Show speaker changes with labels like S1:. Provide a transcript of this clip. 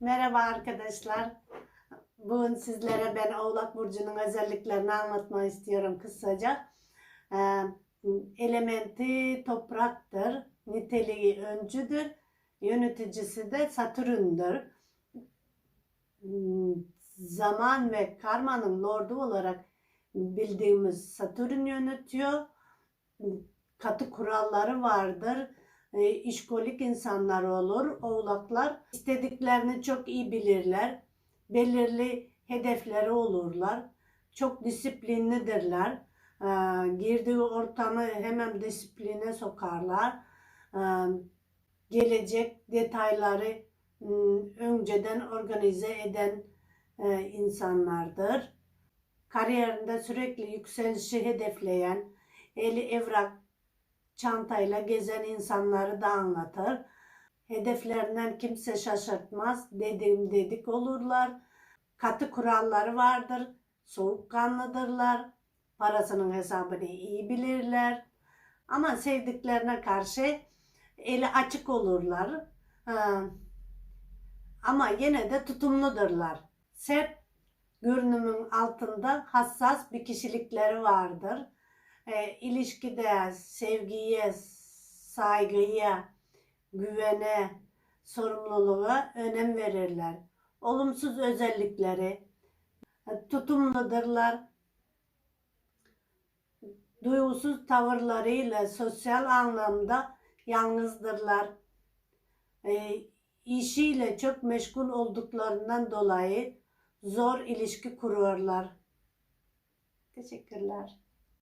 S1: Merhaba arkadaşlar. Bugün sizlere ben Oğlak Burcu'nun özelliklerini anlatmak istiyorum kısaca. Ee, elementi topraktır. Niteliği öncüdür. Yöneticisi de Satürn'dür. Hmm, Zaman ve karmanın lordu olarak bildiğimiz Satürn yönetiyor. Katı kuralları vardır e, işkolik insanlar olur. Oğlaklar istediklerini çok iyi bilirler. Belirli hedefleri olurlar. Çok disiplinlidirler. E, girdiği ortamı hemen disipline sokarlar. E, gelecek detayları m, önceden organize eden e, insanlardır. Kariyerinde sürekli yükselişi hedefleyen, eli evrak çantayla gezen insanları da anlatır. Hedeflerinden kimse şaşırtmaz. Dediğim dedik olurlar. Katı kuralları vardır. Soğukkanlıdırlar. Parasının hesabını iyi bilirler. Ama sevdiklerine karşı eli açık olurlar. Ha. Ama yine de tutumludurlar. Sert görünümün altında hassas bir kişilikleri vardır e, ilişkide sevgiye, saygıya, güvene, sorumluluğa önem verirler. Olumsuz özellikleri e, tutumludurlar. Duygusuz tavırlarıyla sosyal anlamda yalnızdırlar. E, işiyle çok meşgul olduklarından dolayı zor ilişki kuruyorlar. Teşekkürler.